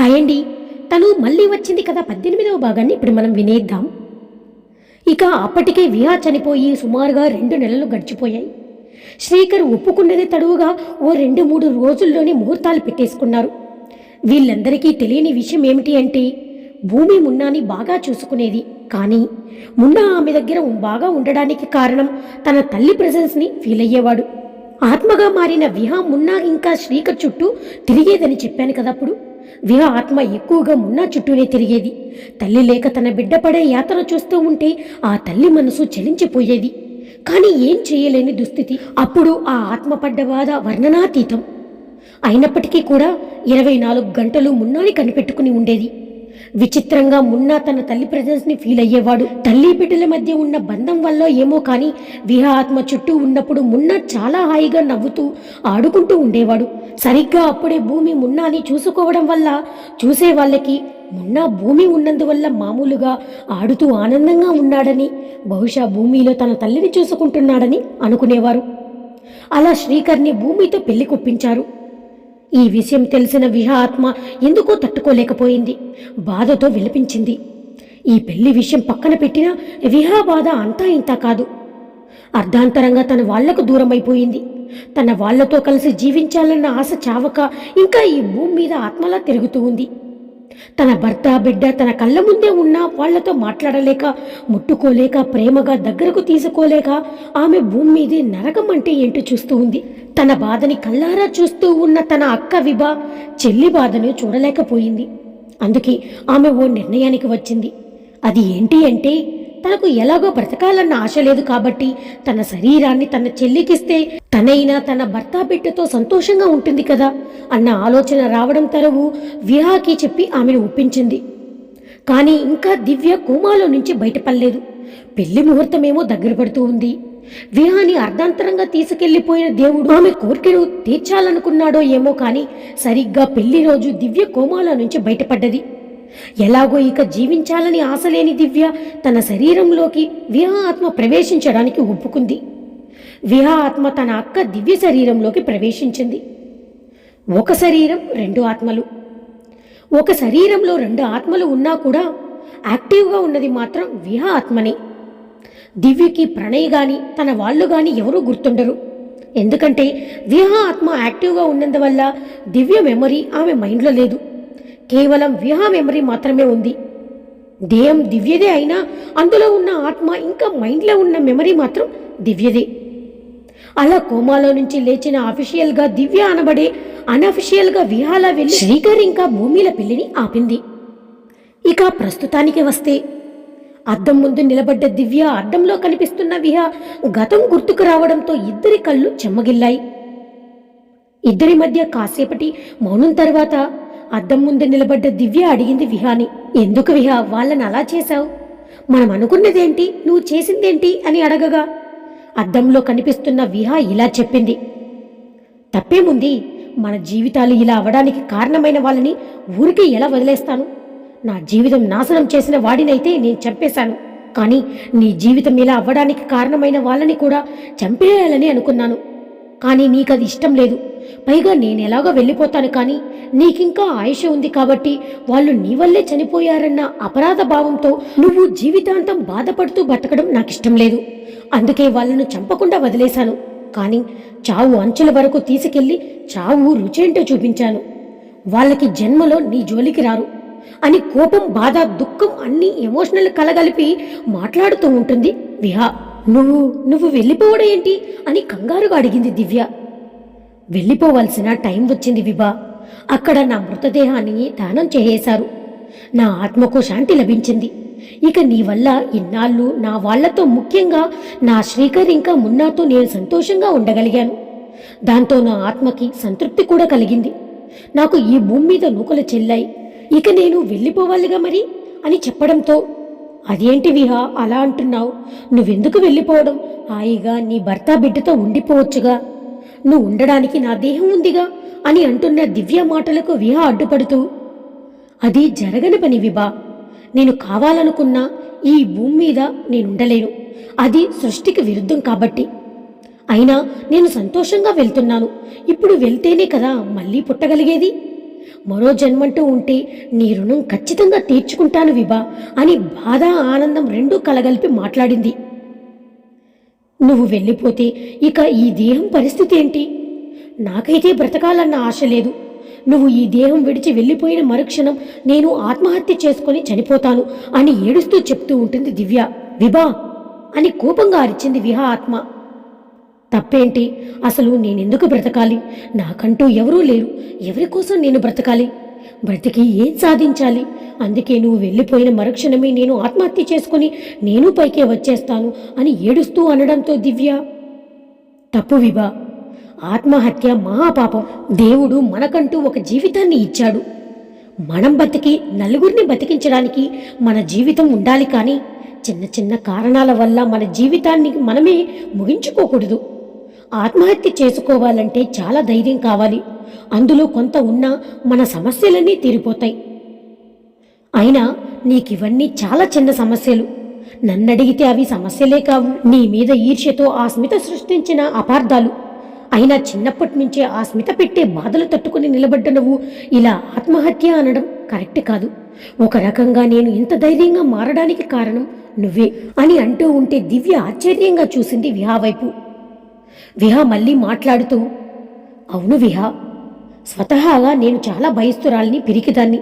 Hi అండి తను మళ్ళీ వచ్చింది కదా పద్దెనిమిదవ భాగాన్ని. ఇప్పుడు మనం వినేద్దాం. ఇక అప్పటికే విహా చనిపోయి సుమారుగా రెండు నెలలు గడిచిపోయాయి. శ్రీకర్ ఒప్పుకున్నది తడువుగా ఓ రెండు మూడు రోజుల్లోనే ముహూర్తాలు పెట్టేసుకున్నారు. వీళ్ళందరికీ తెలియని విషయం ఏమిటి అంటే భూమి మున్నాని బాగా చూసుకునేది. కానీ మున్నా ఆమె దగ్గర బాగా ఉండడానికి కారణం తన తల్లి ప్రెజెన్స్ని ఫీల్ అయ్యేవాడు. ఆత్మగా మారిన విహా మున్నా ఇంకా శ్రీకర్ చుట్టూ తిరిగేదని చెప్పాను కదప్పుడు విహా ఆత్మ ఎక్కువగా మున్నా చుట్టూనే తిరిగేది. తల్లి లేక తన బిడ్డ పడే యాతన చూస్తూ ఉంటే ఆ తల్లి మనసు చలించిపోయేది. కానీ ఏం చేయలేని దుస్థితి. అప్పుడు ఆ ఆత్మ పడ్డ బాధ వర్ణనాతీతం. అయినప్పటికీ కూడా ఇరవై నాలుగు గంటలు మున్నాని కనిపెట్టుకుని ఉండేది. విచిత్రంగా మున్నా తన తల్లి ప్రజెన్స్ని ఫీల్ అయ్యేవాడు. తల్లి బిడ్డల మధ్య ఉన్న బంధం వల్ల ఏమో కానీ విహా ఆత్మ చుట్టూ ఉన్నప్పుడు మున్నా చాలా హాయిగా నవ్వుతూ ఆడుకుంటూ ఉండేవాడు. సరిగ్గా అప్పుడే భూమి మున్నాని చూసుకోవడం వల్ల చూసే వాళ్ళకి మున్నా భూమి ఉన్నందువల్ల మామూలుగా ఆడుతూ ఆనందంగా ఉన్నాడని బహుశా భూమిలో తన తల్లిని చూసుకుంటున్నాడని అనుకునేవారు. అలా శ్రీకర్ని భూమితో పెళ్ళి కొప్పించారు. ఈ విషయం తెలిసిన విహా ఆత్మ ఎందుకో తట్టుకోలేకపోయింది. బాధతో విలపించింది. ఈ పెళ్ళి విషయం పక్కన పెట్టినా విహా బాధ అంతా ఇంతా కాదు. అర్ధాంతరంగా తన వాళ్ళకు దూరమైపోయింది. తన వాళ్ళతో కలిసి జీవించాలన్న ఆశ చావక ఇంకా ఈ భూమి మీద ఆత్మలా తిరుగుతూ ఉంది. తన భర్త బిడ్డ తన కళ్ళ ముందే ఉన్నా వాళ్ళతో మాట్లాడలేక ముట్టుకోలేక ప్రేమగా దగ్గరకు తీసుకోలేక ఆమె భూమి మీదే నరకం అంటే ఏంటో చూస్తూ ఉంది. తన బాధని కళ్ళారా చూస్తూ ఉన్న తన అక్క విభ చెల్లి బాధను చూడలేకపోయింది. అందుకే ఆమె ఓ నిర్ణయానికి వచ్చింది. అది ఏంటి అంటే తనకు ఎలాగో బ్రతకాలన్న ఆశ లేదు కాబట్టి తన శరీరాన్ని తన చెల్లికిస్తే తనైనా తన భర్త బిడ్డతో సంతోషంగా ఉంటుంది కదా అన్న ఆలోచన రావడం తరవు విహాకి చెప్పి ఆమెను ఒప్పించింది. కానీ ఇంకా దివ్య కోమాలో నుంచి బయటపడలేదు. పెళ్ళి ముహూర్తమేమో దగ్గర పడుతూ ఉంది. విహాని అర్ధాంతరంగా తీసుకెళ్ళిపోయిన దేవుడు ఆమె కోరికను తీర్చాలనుకున్నాడో ఏమో కానీ సరిగ్గా పెళ్ళి రోజు దివ్య కోమాలో నుంచి బయటపడ్డది. ఎలాగో ఇక జీవించాలని ఆశలేని దివ్య తన శరీరంలోకి విహాత్మ ప్రవేశించడానికి ఒప్పుకుంది. విహాత్మ తన అక్క దివ్య శరీరంలోకి ప్రవేశించింది. ఒక శరీరం రెండు ఆత్మలు. ఒక శరీరంలో రెండు ఆత్మలు ఉన్నా కూడా యాక్టివ్గా ఉన్నది మాత్రం విహా ఆత్మనే దివ్యకి ప్రణయ్ గాని తన వాళ్ళు గాని ఎవరూ గుర్తుండరు. ఎందుకంటే విహా ఆత్మ యాక్టివ్గా ఉన్నందువల్ల దివ్య మెమరీ ఆమె మైండ్లో లేదు. కేవలం విహా మెమరీ మాత్రమే ఉంది. దేహం దివ్యదే అయినా అందులో ఉన్న ఆత్మ ఇంకా మైండ్లో ఉన్న మెమరీ మాత్రం దివ్యదే. అలా కోమాలో నుంచి లేచిన అఫీషియల్గా దివ్య అనబడే అనఫిషియల్గా విహాల వెళ్ళి శ్రీకర్ ఇంకా భూమిల పెళ్ళిని ఆపింది. ఇక ప్రస్తుతానికి వస్తే అద్దం ముందు నిలబడ్డ దివ్య అద్దంలో కనిపిస్తున్న విహ గతం గుర్తుకు రావడంతో ఇద్దరి కళ్ళు చెమ్మగిల్లాయి. ఇద్దరి మధ్య కాసేపటి మౌనం తర్వాత అద్దం ముందు నిలబడ్డ దివ్య అడిగింది విహాని. ఎందుకు విహా? వాళ్ళని అలా చేశావు? మనం అనుకున్నదేంటి నువ్వు చేసిందేంటి? అని అడగగా. అద్దంలో కనిపిస్తున్న విహా ఇలా చెప్పింది. తప్పేముంది? మన జీవితాలు ఇలా అవడానికి కారణమైన వాళ్ళని ఊరికే ఎలా వదిలేస్తాను? నా జీవితం నాశనం చేసిన వాడినైతే నేను చంపేశాను. కానీ నీ జీవితం ఇలా అవ్వడానికి కారణమైన వాళ్ళని కూడా చంపేయాలని అనుకున్నాను. కానీ నీకది ఇష్టం లేదు. పైగా నేను ఎలాగో వెళ్ళిపోతాను కానీ నీకింకా ఆయుష ఉంది కాబట్టి వాళ్ళు నీ వల్లే చనిపోయారన్న అపరాధ భావంతో నువ్వు జీవితాంతం బాధపడుతూ బతకడం నాకిష్టం లేదు. అందుకే వాళ్ళను చంపకుండా వదిలేశాను. కానీ చావు అంచుల వరకు తీసుకెళ్ళి చావు రుచేంటో చూపించాను. వాళ్ళకి జన్మలో నీ జోలికి రారు. అని కోపం బాధ దుఃఖం అన్ని ఎమోషనల్ కలగలిపి మాట్లాడుతూ ఉంటుంది విహా. నువ్వు నువ్వు వెళ్ళిపోవడం ఏంటి అని కంగారుగా అడిగింది దివ్య. వెళ్ళిపోవలసిన టైం వచ్చింది విభా. అక్కడ నా మృతదేహాన్ని దానం చేసేశారు నా ఆత్మకు శాంతి లభించింది. ఇక నీ వల్ల ఇన్నాళ్ళు నా వాళ్ళతో ముఖ్యంగా నా శ్రీకర్ ఇంకా మున్నాతో నేను సంతోషంగా ఉండగలిగాను. దాంతో నా ఆత్మకి సంతృప్తి కూడా కలిగింది. నాకు ఈ భూమి మీద నూకలు చెల్లాయి. ఇక నేను వెళ్ళిపోవాలిగా మరి? అని చెప్పడంతో అదేంటి విహా అలా అంటున్నావు? నువ్వెందుకు వెళ్ళిపోవడం? హాయిగా నీ భర్త బిడ్డతో ఉండిపోవచ్చుగా. నువ్వు ఉండడానికి నా దేహం ఉందిగా అని అంటున్న దివ్య మాటలకు విహా అడ్డుపడుతూ అది జరగని పని విభా. నేను కావాలనుకున్నా ఈ భూమి మీద నేనుండలేను. అది సృష్టికి విరుద్ధం కాబట్టి. అయినా నేను సంతోషంగా వెళ్తున్నాను. ఇప్పుడు వెళ్తేనే కదా మళ్ళీ పుట్టగలిగేది? మరో జన్మంటూ ఉంటే నీ రుణం ఖచ్చితంగా తీర్చుకుంటాను విభా అని బాధ ఆనందం రెండూ కలగలిపి మాట్లాడింది. నువ్వు వెళ్ళిపోతే ఇక ఈ దేహం పరిస్థితి ఏంటి? నాకైతే బ్రతకాలన్న ఆశ లేదు. నువ్వు ఈ దేహం విడిచి వెళ్ళిపోయిన మరుక్షణం నేను ఆత్మహత్య చేసుకొని చనిపోతాను అని ఏడుస్తూ చెప్తూ ఉంటుంది దివ్య. విభా! అని కోపంగా అరిచింది విహా ఆత్మ. తప్పేంటి? అసలు నేనెందుకు బ్రతకాలి? నాకంటూ ఎవరూ లేరు. ఎవరి కోసం నేను బ్రతకాలి? బ్రతికి ఏం సాధించాలి? అందుకే నువ్వు వెళ్ళిపోయిన మరుక్షణమే నేను ఆత్మహత్య చేసుకుని నేను పైకే వచ్చేస్తాను అని ఏడుస్తూ అనడంతో దివ్య తప్పు విభా ఆత్మహత్య మహాపాపం. దేవుడు మనకంటూ ఒక జీవితాన్ని ఇచ్చాడు. మనం బతికి నలుగురిని బతికించడానికి మన జీవితం ఉండాలి కానీ చిన్న చిన్న కారణాల వల్ల మన జీవితాన్ని మనమే ముగించుకోకూడదు. ఆత్మహత్య చేసుకోవాలంటే చాలా ధైర్యం కావాలి. అందులో కొంత ఉన్నా మన సమస్యలన్నీ తీరిపోతాయి. అయినా నీకివన్నీ చాలా చిన్న సమస్యలు. నన్నడిగితే అవి సమస్యలే కావు. నీ మీద ఈర్ష్యతో ఆ స్మిత సృష్టించిన అపార్థాలు. అయినా చిన్నప్పటి నుంచే ఆ స్మిత పెట్టే బాధలు తట్టుకుని నిలబడ్డ నువ్వు ఇలా ఆత్మహత్య అనడం కరెక్ట్ కాదు. ఒక రకంగా నేను ఇంత ధైర్యంగా మారడానికి కారణం నువ్వే అని అంటూ ఉంటే దివ్య ఆశ్చర్యంగా చూసింది విహా వైపు. విహా మళ్ళీ మాట్లాడుతూ అవును విహా. స్వతహాగా నేను చాలా భయస్తురాల్ని పిరికిదాన్ని.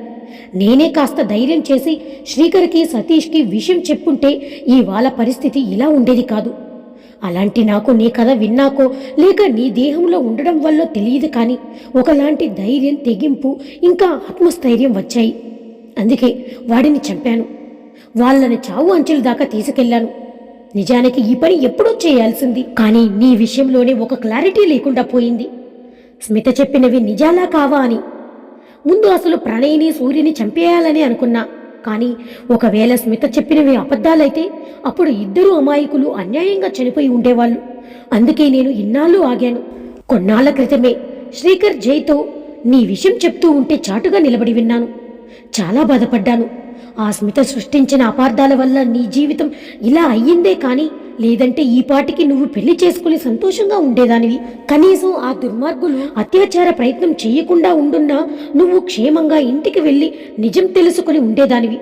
నేనే కాస్త ధైర్యం చేసి శ్రీకర్కి సతీష్కి విషయం చెప్పుంటే ఇవాళ పరిస్థితి ఇలా ఉండేది కాదు. అలాంటి నాకు నీ కథ విన్నాకో లేక నీ దేహంలో ఉండడం వల్ల తెలియదు కానీ ఒకలాంటి ధైర్యం తెగింపు ఇంకా ఆత్మస్థైర్యం వచ్చాయి. అందుకే వాడిని చంపాను. వాళ్ళని చావు అంచెల దాకా తీసుకెళ్ళాను నిజానికి ఈ పని ఎప్పుడూ చేయాల్సింది. కానీ నీ విషయంలోనే ఒక క్లారిటీ లేకుండా పోయింది. స్మిత చెప్పినవి నిజాలా కావా అని ముందు అసలు ప్రణయిని సూర్యుని చంపేయాలని అనుకున్నా. కానీ ఒకవేళ స్మిత చెప్పినవి అబద్ధాలైతే అప్పుడు ఇద్దరు అమాయకులు అన్యాయంగా చనిపోయి ఉండేవాళ్ళు. అందుకే నేను ఇన్నాళ్ళు ఆగాను. కొన్నాళ్ళ క్రితమే శ్రీకర్ జైతో నీ విషయం చెప్తూ ఉంటే చాటుగా నిలబడి విన్నాను. చాలా బాధపడ్డాను. ఆ స్మిత సృష్టించిన అపార్థాల వల్ల నీ జీవితం ఇలా అయ్యిందే కానీ లేదంటే ఈ పాటికి నువ్వు పెళ్ళి చేసుకుని సంతోషంగా ఉండేదానివి. కనీసం ఆ దుర్మార్గులు అత్యాచార ప్రయత్నం చేయకుండా ఉండున్నా నువ్వు క్షేమంగా ఇంటికి వెళ్ళి నిజం తెలుసుకుని ఉండేదానివి.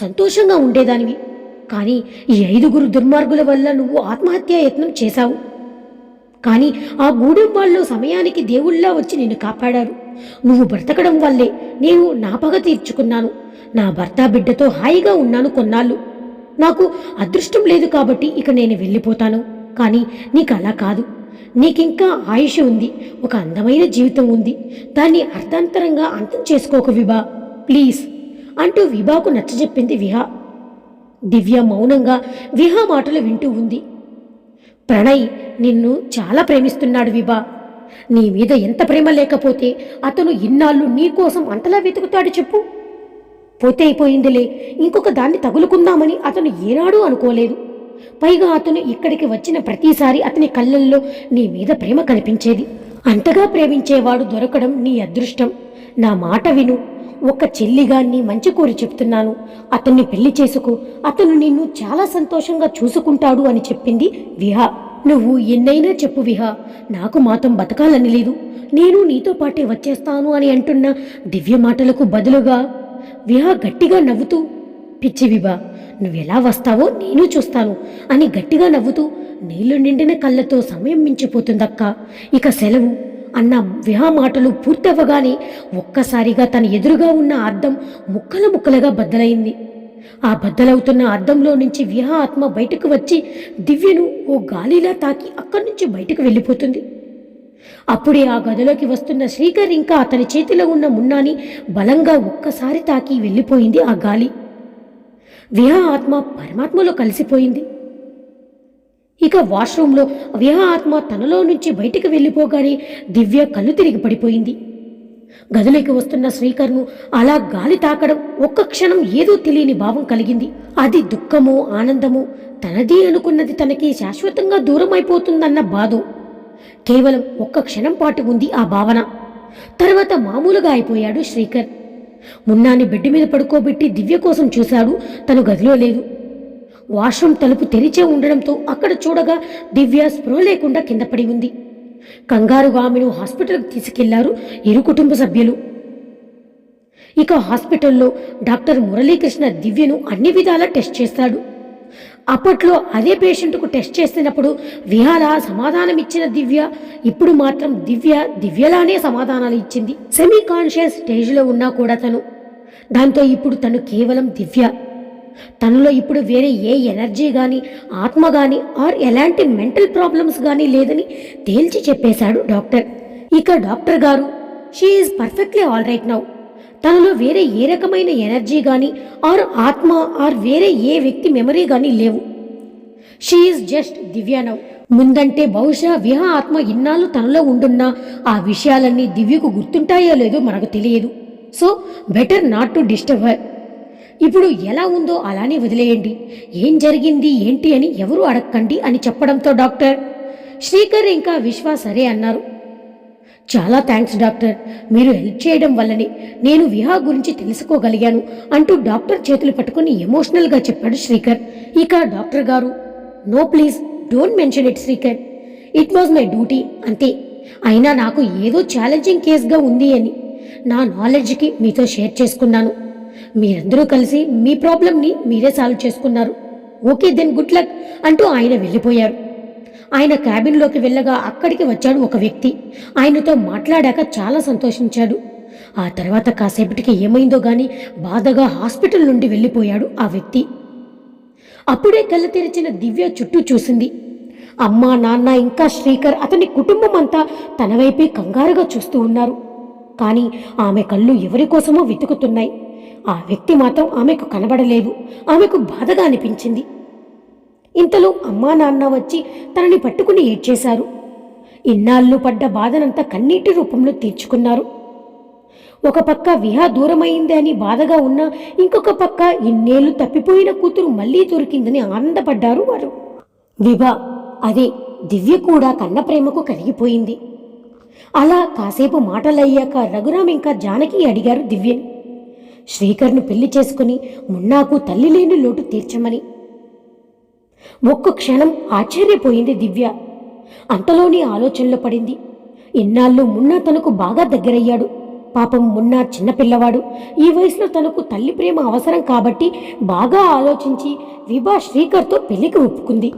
సంతోషంగా ఉండేదానివి. కానీ ఈ ఐదుగురు దుర్మార్గుల వల్ల నువ్వు ఆత్మహత్యా యత్నం చేశావు. కానీ ఆ గూడెం వాళ్ళు సమయానికి దేవుళ్ళా వచ్చి నిన్ను కాపాడారు. నువ్వు బ్రతకడం వల్లే నేను నా పగ తీర్చుకున్నాను. నా భర్త బిడ్డతో హాయిగా ఉన్నాను కొన్నాళ్ళు. నాకు అదృష్టం లేదు కాబట్టి ఇక నేను వెళ్ళిపోతాను. కానీ నీకు అలా కాదు. నీకింకా ఆయుష్ ఉంది ఒక అందమైన జీవితం ఉంది. దాన్ని అర్థాంతరంగా అంతం చేసుకోక విభా. ప్లీజ్ అంటూ విభాకు నచ్చజెప్పింది విహా. దివ్య మౌనంగా విహా మాటలు వింటూ ఉంది. ప్రణయ్ నిన్ను చాలా ప్రేమిస్తున్నాడు విభా. నీ మీద ఎంత ప్రేమ లేకపోతే అతను ఇన్నాళ్ళు నీ కోసం అంతలా వెతుకుతాడు చెప్పు. పోతే అయిపోయిందిలే. ఇంకొక దాన్ని తగులుకుందామని అతను ఏనాడూ అనుకోలేదు. పైగా అతను ఇక్కడికి వచ్చిన ప్రతిసారి అతని కళ్ళల్లో నీ మీద ప్రేమ కనిపించేది. అంతగా ప్రేమించేవాడు దొరకడం నీ అదృష్టం. నా మాట విను. ఒక చెల్లిగా నీ మంచి కోరి చెప్తున్నాను. అతన్ని పెళ్ళి చేసుకో. అతను నిన్ను చాలా సంతోషంగా చూసుకుంటాడు అని చెప్పింది విహా. నువ్వు ఎన్నైనా చెప్పు విహా. నాకు మాత్రం బతకాలని లేదు. నేను నీతో పాటే వచ్చేస్తాను అని అంటున్న దివ్య మాటలకు బదులుగా విహా గట్టిగా నవ్వుతూ పిచ్చి విభా నువ్వెలా వస్తావో నేను చూస్తాను అని గట్టిగా నవ్వుతూ నీళ్ళు నిండిన కళ్ళతో సమయం మించిపోతుందక్క. ఇక సెలవు. అన్న విహా మాటలు పూర్తవ్వగానే ఒక్కసారిగా తన ఎదురుగా ఉన్న అద్దం ముక్కల ముక్కలుగా బద్దలైంది. ఆ బద్దలవుతున్న అద్దంలో నుంచి విహా ఆత్మ బయటకు వచ్చి దివ్యను ఓ గాలిలా తాకి అక్కడి నుంచి బయటకు వెళ్ళిపోతుంది. అప్పుడే ఆ గదిలోకి వస్తున్న శ్రీకర్ ఇంకా అతని చేతిలో ఉన్న మున్నాని బలంగా ఒక్కసారి తాకి వెళ్ళిపోయింది ఆ గాలి. విహ ఆత్మ పరమాత్మలో కలిసిపోయింది. ఇక వాష్రూంలో విహ ఆత్మ తనలో నుంచి బయటికి వెళ్ళిపోగానే దివ్య కళ్ళు తిరిగి పడిపోయింది. గదిలోకి వస్తున్న శ్రీకర్ను అలా గాలి తాకడం ఒక్క క్షణం ఏదో తెలియని భావం కలిగింది. అది దుఃఖమో ఆనందమో తనది అనుకున్నది తనకి శాశ్వతంగా దూరం అయిపోతుందన్న బాధో. కేవలం ఒక్క క్షణం పాటు ఉంది ఆ భావన. తర్వాత మామూలుగా అయిపోయాడు శ్రీకర్. మున్నాని బెడ్ మీద పడుకోబెట్టి దివ్య కోసం చూశాడు తను గదిలో లేదు. వాష్రూమ్ తలుపు తెరిచే ఉండడంతో అక్కడ చూడగా దివ్య స్పృహ లేకుండా కింద పడి ఉంది. కంగారుగా ఆమెను హాస్పిటల్కి తీసుకెళ్ళారు ఇరు కుటుంబ సభ్యులు. ఇక హాస్పిటల్లో డాక్టర్ మురళీకృష్ణ దివ్యను అన్ని విధాలా టెస్ట్ చేస్తాడు. అప్పట్లో అదే పేషెంట్కు టెస్ట్ చేసినప్పుడు విహార సమాధానం ఇచ్చిన దివ్య ఇప్పుడు మాత్రం దివ్య దివ్యలానే సమాధానాలు ఇచ్చింది. సెమీ కాన్షియస్ స్టేజ్లో ఉన్నా కూడా తను. దాంతో ఇప్పుడు తను కేవలం దివ్య. తనలో ఇప్పుడు వేరే ఏ ఎనర్జీ కానీ ఆత్మ కానీ ఆర్ ఎలాంటి మెంటల్ ప్రాబ్లమ్స్ కానీ లేదని తేల్చి చెప్పేశాడు డాక్టర్. ఇక డాక్టర్ గారు she is perfectly all right now. తనలో వేరే ఏ రకమైన ఎనర్జీ కానీ ఆర్ ఆత్మ ఆర్ వేరే ఏ వ్యక్తి మెమరీ కానీ లేవు. షీఈస్ జస్ట్ దివ్యానవ్ ముందంటే బహుశా విహ ఆత్మ ఇన్నాళ్ళు తనలో ఉండున్నా ఆ విషయాలన్నీ దివ్యకు గుర్తుంటాయో లేదో మనకు తెలియదు. So better not to disturb her ఇప్పుడు ఎలా ఉందో అలానే వదిలేయండి. ఏం జరిగింది ఏంటి అని ఎవరు అడగకండి అని చెప్పడంతో డాక్టర్. శ్రీకర్ ఇంకా విశ్వ సరే అన్నారు. చాలా థ్యాంక్స్ డాక్టర్ మీరు హెల్ప్ చేయడం వల్లనే నేను విహా గురించి తెలుసుకోగలిగాను అంటూ డాక్టర్ చేతులు పట్టుకుని ఎమోషనల్గా చెప్పాడు శ్రీకర్. ఇక డాక్టర్ గారు no please don't mention it Srikar. It was my duty అంతే. అయినా నాకు ఏదో ఛాలెంజింగ్ కేసుగా ఉంది అని నా నాలెడ్జ్కి మీతో షేర్ చేసుకున్నాను. మీరందరూ కలిసి మీ ప్రాబ్లంని మీరే సాల్వ్ చేసుకున్నారు. ఓకే దెన్ గుడ్ లక్ అంటూ ఆయన వెళ్ళిపోయారు. ఆయన క్యాబిన్లోకి వెళ్ళగా అక్కడికి వచ్చాడు ఒక వ్యక్తి. ఆయనతో మాట్లాడాక చాలా సంతోషించాడు. ఆ తర్వాత కాసేపటికి ఏమైందో గాని బాధగా హాస్పిటల్ నుండి వెళ్ళిపోయాడు ఆ వ్యక్తి. అప్పుడే కళ్ళు తెరిచిన దివ్య చుట్టూ చూసింది. అమ్మ నాన్న ఇంకా శ్రీకర్ అతని కుటుంబం అంతా తన వైపే కంగారుగా చూస్తూ ఉన్నారు. కానీ ఆమె కళ్ళు ఎవరి కోసమో వెతుకుతున్నాయి. ఆ వ్యక్తి మాత్రం ఆమెకు కనబడలేదు. ఆమెకు బాధగా అనిపించింది. ఇంతలో అమ్మా నాన్న వచ్చి తనని పట్టుకుని ఏడ్చేశారు. ఇన్నాళ్ళు పడ్డ బాధనంతా కన్నీటి రూపంలో తీర్చుకున్నారు. ఒక పక్క విహా దూరమైంది అని బాధగా ఉన్నా ఇంకొక పక్క ఇన్నేళ్ళు తప్పిపోయిన కూతురు మళ్ళీ దొరికిందని ఆనందపడ్డారు వారు. విభా అదే దివ్య కూడా కన్న ప్రేమకు కరిగిపోయింది. అలా కాసేపు మాటలయ్యాక రఘురామ్ ఇంకా జానకి అడిగారు దివ్యని. శ్రీకర్ను పెళ్ళి చేసుకుని మున్నాకు తల్లి లేని లోటు తీర్చమని ఒక్క క్షణం ఆశ్చర్యపోయింది దివ్య. అంతలోని ఆలోచనలో పడింది. ఇన్నాళ్ళు మున్నా తనకు బాగా దగ్గరయ్యాడు. పాపం మున్నా చిన్నపిల్లవాడు ఈ వయసులో తనకు తల్లి ప్రేమ అవసరం కాబట్టి బాగా ఆలోచించి విభా శ్రీకర్తో పెళ్ళికి ఒప్పుకుంది.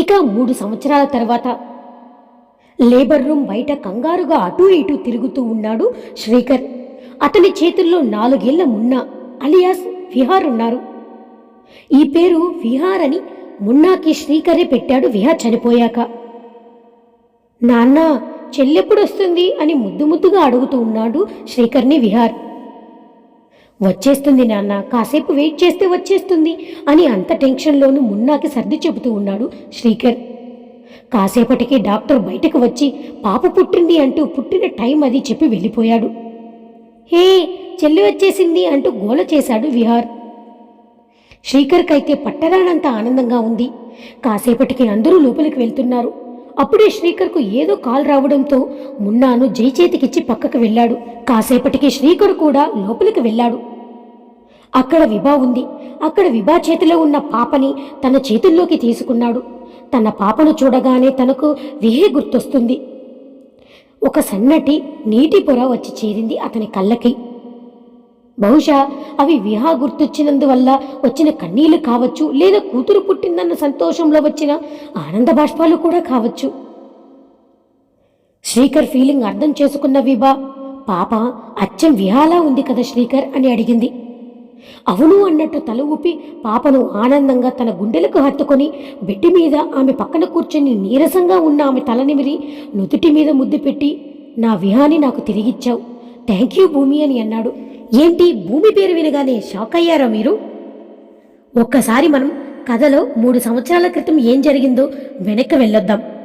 ఇక మూడు సంవత్సరాల తర్వాత లేబర్ రూమ్ బయట కంగారుగా అటూ ఇటూ తిరుగుతూ ఉన్నాడు శ్రీకర్. అతని చేతుల్లో నాలుగేళ్ళ మున్నా అలియాస్ విహార్ ఉన్నారు. ఈ పేరు విహార్ అని మున్నాకి శ్రీకరే పెట్టాడు విహార్ చనిపోయాక. నాన్న చెల్లెప్పుడొస్తుంది? అని ముద్దు ముద్దుగా అడుగుతూ ఉన్నాడు శ్రీకర్ని విహార్ వచ్చేస్తుంది నాన్న కాసేపు వెయిట్ చేస్తే వచ్చేస్తుంది అని అంత టెన్షన్లోనూ మున్నాకి సర్ది చెబుతూ ఉన్నాడు శ్రీకర్. కాసేపటికి డాక్టర్ బయటకు వచ్చి పాప పుట్టింది అంటూ పుట్టిన టైం అది చెప్పి వెళ్ళిపోయాడు. హే చెల్లి వచ్చేసింది అంటూ గోల చేశాడు విహార్ శ్రీకర్కైతే పట్టరానంత ఆనందంగా ఉంది. కాసేపటికి అందరూ లోపలికి వెళ్తున్నారు. అప్పుడే శ్రీకర్కు ఏదో కాల్ రావడంతో మున్నాను జై చేతికిచ్చి పక్కకు వెళ్ళాడు. కాసేపటికి శ్రీకర్ కూడా లోపలికి వెళ్ళాడు. అక్కడ విభా ఉంది. అక్కడ విభా చేతిలో ఉన్న పాపని తన చేతుల్లోకి తీసుకున్నాడు. తన పాపను చూడగానే తనకు విహే గుర్తొస్తుంది. ఒక సన్నటి నీటి పొర వచ్చి చేరింది అతని కళ్ళకి. బహుశా అవి విహా గుర్తొచ్చినందువల్ల వచ్చిన కన్నీళ్ళు కావచ్చు లేదా కూతురు పుట్టిందన్న సంతోషంలో వచ్చిన ఆనంద బాష్పాలు కూడా కావచ్చు. శ్రీకర్ ఫీలింగ్ అర్థం చేసుకున్న విభా పాప అచ్చం విహాలా ఉంది కదా శ్రీకర్ అని అడిగింది. అవును అన్నట్టు తల ఊపి పాపను ఆనందంగా తన గుండెలకు హత్తుకొని బెడ్ మీద ఆమె పక్కన కూర్చొని నీరసంగా ఉన్న ఆమె తల నిమిరి నుదుటి మీద ముద్దు పెట్టి నా విహాని నాకు తిరిగిచ్చావు. థ్యాంక్ యూ భూమి అని అన్నాడు. ఏంటి భూమి పేరు వినగానే షాక్ అయ్యారా మీరు? ఒక్కసారి మనం కథలో మూడు సంవత్సరాల క్రితం ఏం జరిగిందో వెనక్కి వెళ్ళొద్దాం.